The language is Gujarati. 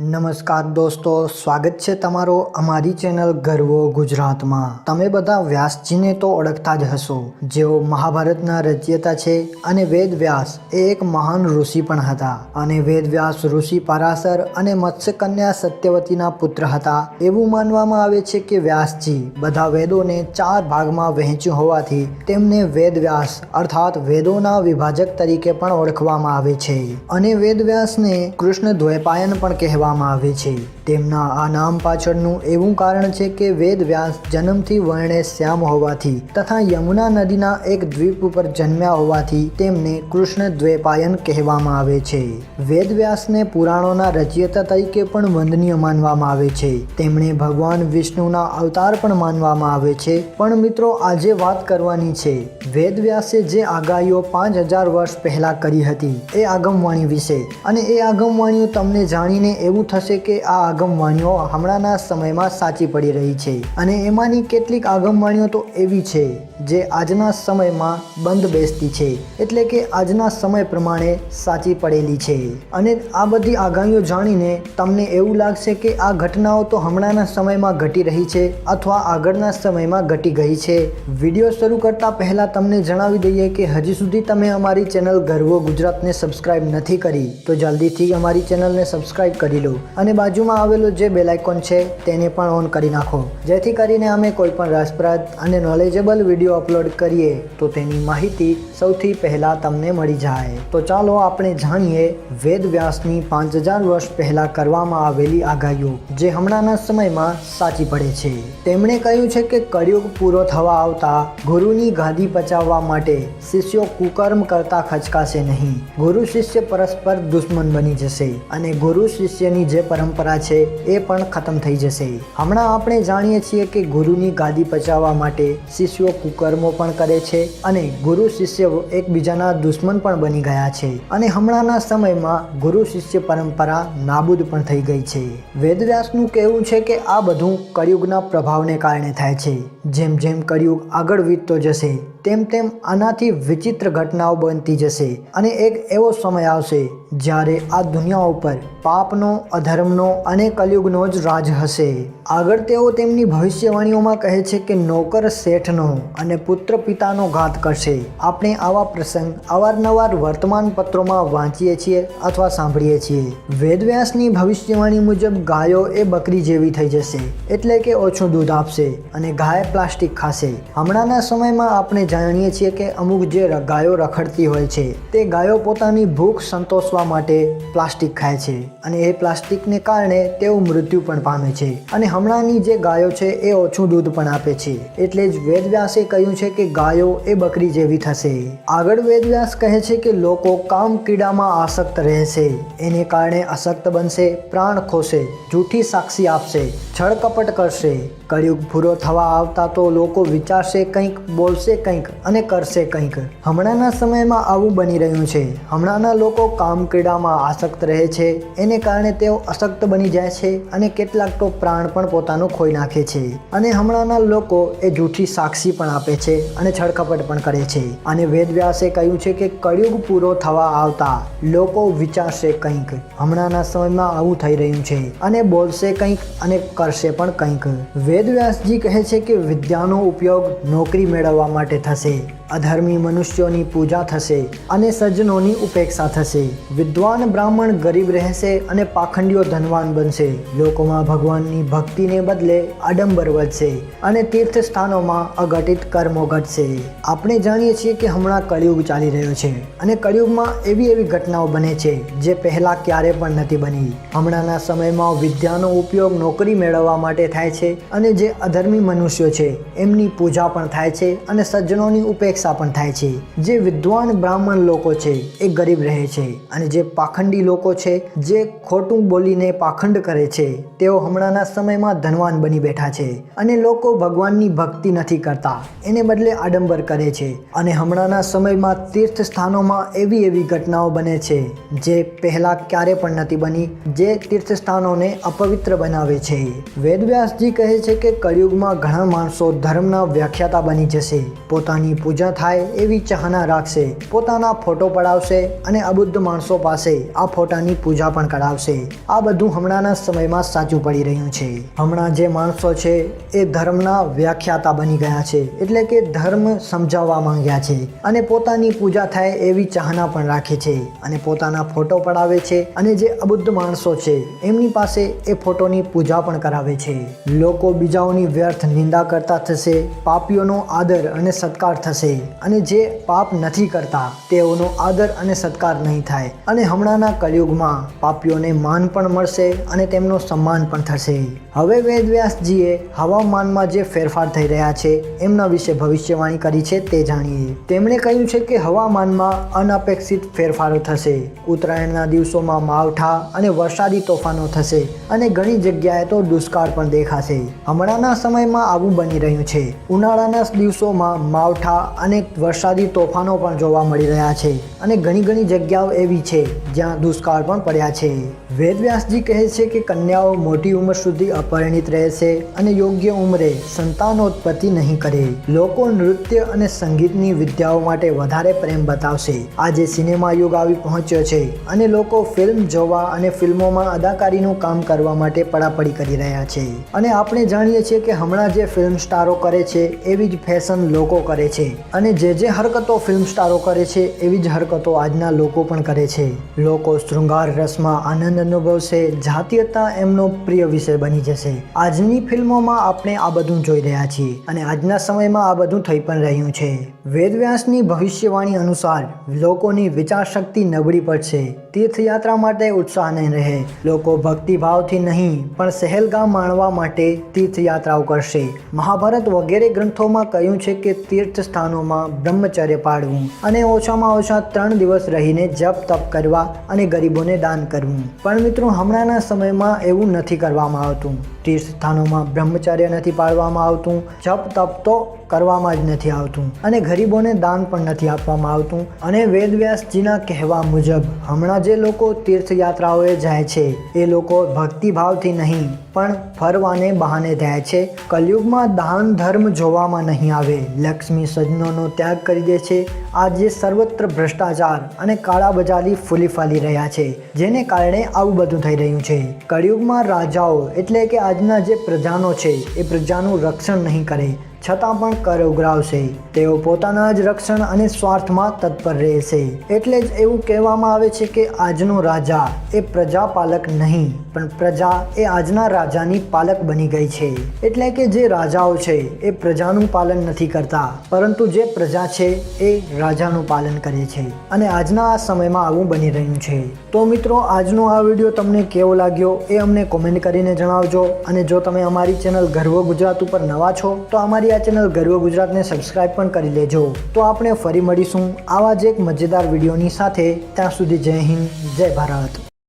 નમસ્કાર દોસ્તો, સ્વાગત છે તમારો અમારી ચેનલ ગર્વો ગુજરાતમાં. તમે બધા વ્યાસજીને તો ઓળખતા જ હશો. જેઓ મહાભારતના રચયતા છે અને વેદ વ્યાસ એ એક મહાન ઋષિ પણ હતા. અને વેદ વ્યાસ ઋષિ પરાસર અને મત્સ્યકન્યા સત્યવતીના પુત્ર હતા. એવું માનવામાં આવે છે કે વ્યાસજી બધા વેદોને ચાર ભાગમાં વહેંચ્યું હોવાથી તેમને વેદ વ્યાસ અર્થાત વેદોના વિભાજક તરીકે પણ ઓળખવામાં આવે છે. અને વેદ વ્યાસને કૃષ્ણ દ્વૈપાયન પણ કહેવામાં આવે છે. તેમના આ નામ પાછળનું એવું કારણ છે કે વેદ વ્યાસ જન્મથી વર્ણે શ્યામ હોવાથી તથા યમુના નદીના એક દ્વીપ ઉપર જન્મ્યા હોવાથી તેમને કૃષ્ણ દ્વૈપાયન કહેવામાં આવે છે. વેદ વ્યાસને પુરાણોના રચયિતા તરીકે પણ વંદનીય માનવામાં આવે છે. તેમણે ભગવાન વિષ્ણુના અવતાર પણ માનવામાં આવે છે. પણ મિત્રો, આજે વાત કરવાની છે. વેદ વ્યાસે જે આગાહીઓ પાંચ હજાર વર્ષ પહેલા કરી હતી, એ આગમવાણી વિશે. અને એ આગમવાણીઓ તમને જાણીને એવું થશે કે આ આગમવાણીઓ હમણાંના સમયમાં સાચી પડી રહી છે. અને એમાંની કેટલીક આગમવાણીઓ તો એવી છે, જે આજના સમયમાં બંધ બેસતી છે. એટલે કે આજના સમય પ્રમાણે સાચી પડેલી છે. અને આ બધી આગાહીઓ જાણીને તમને એવું લાગશે કે આ ઘટનાઓ તો હમણાંના સમયમાં ઘટી રહી છે અથવા આગળના સમયમાં ઘટી ગઈ છે. વીડિયો શરૂ કરતા પહેલા તમને જણાવી દઈએ કે હજી સુધી તમે અમારી ચેનલ ગર્વો ગુજરાતને સબસ્ક્રાઇબ નથી કરી, તો જલ્દીથી અમારી ચેનલને સબસ્ક્રાઇબ કરી લો. અને બાજુમાં આવેલું જે બેલ આઇકોન છે, તેને પણ ઓન કરી નાખો. જેથી કરીને અમે કોઈ પણ રસપ્રદ અને નોલેજેબલ વીડિયો અપલોડ કરીએ, તો તેની માહિતી સૌથી પહેલાં તમને મળી જાય. તો ચાલો આપણે જાણીએ વેદ વ્યાસની પાંચ હજાર વર્ષ પહેલાં કરવામાં આવેલી આગાહીઓ, જે હમણાંના સમયમાં સાચી પડે છે. તેમણે કહ્યું છે કે કળિયુગ પૂરો થવા આવતા ગુરુની ગાદી પચાવવા માટે શિષ્યો કુકર્મ કરતા ખચકાશે નહીં. ગુરુ શિષ્ય પરસ્પર દુશ્મન બની જશે અને ગુરુ શિષ્યની જે પરંપરા છે એ પણ ખતમ થઈ જશે. હમણાં આપણે જાણીએ છીએ કે ગુરુની ગાદી પચાવવા માટે શિષ્યો કુકર્મો પણ કરે છે અને ગુરુ શિષ્ય એકબીજાના દુશ્મન પણ બની ગયા છે. અને હમણાંના સમયમાં ગુરુ શિષ્ય પરંપરા નાબૂદ પણ થઈ ગઈ છે. વેદવ્યાસનું કહેવું છે કે આ બધું કળિયુગના પ્રભાવને કારણે થાય છે. જેમ જેમ કળિયુગ આગળ વીતતો જશે તેમ તેમ આનાથી વિચિત્ર ઘટનાઓ બનતી જશે અને એક એવો સમય આવશે જ્યારે આ દુનિયા ઉપર પાપનો, અધર્મનો અને કલયુગનો જ રાજ હશે. આગળ તેઓ તેમની ભવિષ્યવાણીઓમાં કહે છે કે નોકર શેઠનો અને પુત્ર પિતાનો ઘાત કરશે. આપણે આવા પ્રસંગ અવારનવાર વર્તમાન પત્રોમાં વાંચીએ છીએ અથવા સાંભળીએ છીએ. વેદવ્યાસની ભવિષ્યવાણી મુજબ ગાયો એ બકરી જેવી થઈ જશે, એટલે કે ઓછું દૂધ આપશે અને ગાય પ્લાસ્ટિક ખાશે. હમણાંના સમયમાં આપણે જાણીએ છીએ કે અમુક જે ગાયો રખડતી હોય છે, તે ગાયો પોતાની ભૂખ સંતોષવા માટે પ્લાસ્ટિક ખાય છે અને એ પ્લાસ્ટિકને કારણે તેઓ મૃત્યુ પણ પામે છે. અને હમણાંની જે ગાયો છે, એ ઓછું દૂધ પણ આપે છે. એટલે જ વેદવ્યાસે કહ્યું છે કે ગાયો એ બકરી જેવી થશે. આગળ વેદવ્યાસ કહે છે કે લોકો કામ કીડામાં આસક્ત રહેશે. એને કારણે અશક્ત બનશે, પ્રાણ ખોશે, જૂઠી સાક્ષી આપશે છળકપટ કરશે. કળિયુગ પૂરો થવા આવતા તો લોકો વિચારશે, કંઈક બોલશે, કંઈક અને કરશે કંઈક. હમણાંના સમયમાં આવું બની રહ્યું છે. હમણાંના લોકો કામ ક્રીડામાં આસક્ત રહે છે. એને કારણે તેઓ અશક્ત બની જાય છે અને કેટલાક તો પ્રાણ પણ પોતાનું ખોઈ નાખે છે. અને હમણાંના લોકો એ જૂઠી સાક્ષી પણ આપે છે અને છળખપટ પણ કરે છે. અને વેદવ્યાસે કહ્યું છે કે કળિયુગ પૂરો થવા આવતા લોકો વિચારશે કંઈક. હમણાંના સમયમાં આવું થઈ રહ્યું છે અને બોલશે કંઈક અને કરશે પણ કંઈક. વેદવ્યાસજી કહે છે કે વિદ્યાનો ઉપયોગ નોકરી મેળવવા માટે થશે, અધર્મી મનુષ્યોની પૂજા થશે અને સજ્જનોની ઉપેક્ષા થશે. વિદ્વાન બ્રાહ્મણ ગરીબ રહેશે અને પાખંડીઓ ધનવાન બનશે. લોકોમાં ભગવાનની ભક્તિને બદલે આડંબર વધશે અને તીર્થ સ્થાનોમાં અઘટિત કર્મો ઘટશે. આપણે જાણીએ છીએ કે હમણાં કળિયુગ ચાલી રહ્યો છે અને કળિયુગમાં એવી એવી ઘટનાઓ બને છે જે પહેલાં ક્યારે પણ નથી બની. હમણાંના સમયમાં વિદ્યાનો ઉપયોગ નોકરી મેળવવા માટે થાય છે અને જે અધર્મી મનુષ્યો છે, એમની પૂજા પણ થાય છે અને સજ્જનોની ઉપેક્ષા પણ થાય છે. જે વિદ્વાન બ્રાહ્મણ લોકો છે, એ ગરીબ રહે છે અને જે પાખંડી લોકો છે, જે ખોટું બોલીને પાખંડ કરે છે, તેઓ હમણાંના સમયમાં ધનવાન બની બેઠા છે અને લોકો ભગવાનની ભક્તિ નથી કરતા. એને બદલે આડંબર કરે છે અને હમણાંના સમયમાં તીર્થ સ્થાનોમાં એવી એવી ઘટનાઓ બને છે, જે પહેલાં ક્યારે પણ નથી બની, જે તીર્થ સ્થાનોને અપવિત્ર બનાવે છે. વેદવ્યાસજી કહે છે કે કળિયુગમાં ઘણા માણસો ધર્મના વ્યાખ્યાતા બની જશે. પોતા પોતાની પૂજા થાય એવી ચાહના રાખશે, પોતાના ફોટો પડાવશે અને અબુદ્ધ માણસો પાસે આ ફોટાની પૂજા પણ કરાવશે. આ બધું હમણાંના સમયમાં સાચું પડી રહ્યું છે. હમણાં જે માણસો છે એ ધર્મના વ્યાખ્યાતા બની ગયા છે, એટલે કે ધર્મ સમજાવવા માંગ્યા છે અને પોતાની પૂજા થાય એવી ચાહના પણ રાખે છે અને પોતાના ફોટો પડાવે છે અને જે અબુદ્ધ માણસો છે એમની પાસે એ ફોટોની પૂજા પણ કરાવે છે. લોકો બીજાઓની વ્યર્થ નિંદા કરતા થશે, પાપીઓનો આદર અને સત્કાર થશે અને જે પાપ નથી કરતા તેઓનો આદર અને સત્કાર નહીં થાય. અને હમણાંના કલયુગમાં પાપીઓને માન પણ મળશે અને તેમનો સન્માન પણ થશે. હવે વેદવ્યાસજીએ હવામાનમાં જે ફેરફાર થઈ રહ્યા છે, એમના વિશે ભવિષ્યવાણી કરી છે તે જાણીએ. તેમણે કહ્યું છે કે હવામાનમાં અનપેક્ષિત ફેરફારો થશે. ઉત્તરાયણના દિવસોમાં માવઠા અને વરસાદી તોફાનો થશે અને ઘણી જગ્યાએ તો દુષ્કાળ પણ દેખાશે. હમણાંના સમયમાં આવું બની રહ્યું છે. ઉનાળાના દિવસોમાં માવઠા અને વરસાદી તોફાનો પણ જોવા મળી રહ્યા છે અને ઘણી ઘણી જગ્યાઓ એવી છે જ્યાં દુષ્કાળ પણ પડ્યા છે. વેદવ્યાસજી કહે છે કે કન્યાઓ મોટી ઉંમર સુધી અપરિણિત રહેશે અને યોગ્ય ઉંમરે સંતાનોત્પત્તિ નહીં કરે. લોકો નૃત્ય અને સંગીતની વિદ્યાઓ માટે વધારે પ્રેમ બતાવશે. આજે સિનેમા યુગ આવી પહોંચ્યો છે અને લોકો ફિલ્મ જોવા અને ફિલ્મોમાં અદાકારીનું કામ કરવા માટે પડાપડી કરી રહ્યા છે. અને આપણે જાણીએ છીએ કે હમણાં જે ફિલ્મ સ્ટારો કરે છે, એવી જ ફેશન લોકો કરે છે. અને જે જે હરકતો ફિલ્મ સ્ટારો કરે છે, એવી જ હરકતો આજના લોકો પણ કરે છે. લોકો શૃંગાર રસમાં આનંદ અનુભવશે જાતીયતા એમનો પ્રિય વિષય બની જશે. આજની ફિલ્મોમાં આપણે આ બધું જોઈ રહ્યા છીએ અને આજના સમયમાં આ બધું થઈ પણ રહ્યું છે. વેદવ્યાસની ભવિષ્યવાણી અનુસાર લોકોની વિચાર શક્તિ નબળી પડશે. તીર્થયાત્રા માટે ઉત્સાહ નહીં રહે. લોકો ભક્તિભાવથી નહીં, પણ સહેલગામ માણવા માટે તીર્થયાત્રાઓ કરશે. મહાભારત વગેરે ગ્રંથોમાં કહ્યું છે કે તીર્થ સ્થાનોમાં બ્રહ્મચર્ય પાડવું અને ઓછામાં ઓછા ત્રણ દિવસ રહીને જપ તપ કરવા અને ગરીબોને દાન કરવું. પણ મિત્રો, હમણાંના સમયમાં એવું નથી કરવામાં આવતું. તીર્થ સ્થાનોમાં બ્રહ્મચર્ય નથી પાળવામાં આવતું. જપ, તપ તો કરવામાં જ નથી આવતું અને ગરીબોને દાન પણ નથી આપવામાં આવતું. અને વેદવ્યાસજીના કહેવા મુજબ, હમણાં જે લોકો તીર્થયાત્રાઓએ જાય છે, એ લોકો ભક્તિભાવથી નહીં, પણ ફરવાને બહાને જાય છે. કલયુગમાં દાન ધર્મ જોવામાં નહીં આવે. લક્ષ્મી સજ્જનોનો ત્યાગ કરી દે છે. આજે સર્વત્ર ભ્રષ્ટાચાર અને કાળાબજારી ફૂલી ફાલી રહ્યા છે, જેને કારણે આવું બધું થઈ રહ્યું છે. કળિયુગમાં રાજાઓ, એટલે કે આજના જે પ્રજાનો છે, એ પ્રજાનું રક્ષણ નહીં કરે. છતાં પણ કર ઉઘરાવશે. તેઓ પોતાના જ રક્ષણ અને સ્વાર્થમાં તત્પર રહેશે. એટલે જ એવું કહેવામાં આવે છે કે આજનો રાજા એ પ્રજા પાલક નહીં, પણ પ્રજા એ આજના રાજાની પાલક બની ગઈ છે. એટલે કે જે રાજાઓ છે એ પ્રજાનું પાલન નથી કરતા, પરંતુ જે પ્રજા છે એ રાજાનું પાલન કરે છે. અને આજના આ સમયમાં આવું બની રહ્યું છે. તો મિત્રો, આજનો આ વીડિયો તમને કેવો લાગ્યો એ અમને કોમેન્ટ કરીને જણાવજો. અને જો તમે અમારી ચેનલ ગર્વ ગુજરાત ઉપર નવા છો, તો અમારી આ ચેનલ ગર્વ ગુજરાતને સબસ્ક્રાઇબ પણ કરી લેજો. તો આપણે ફરી મળીશું આવા જ એક મજેદાર વિડીયોની સાથે. ત્યાં સુધી જય હિન્દ, જય ભારત.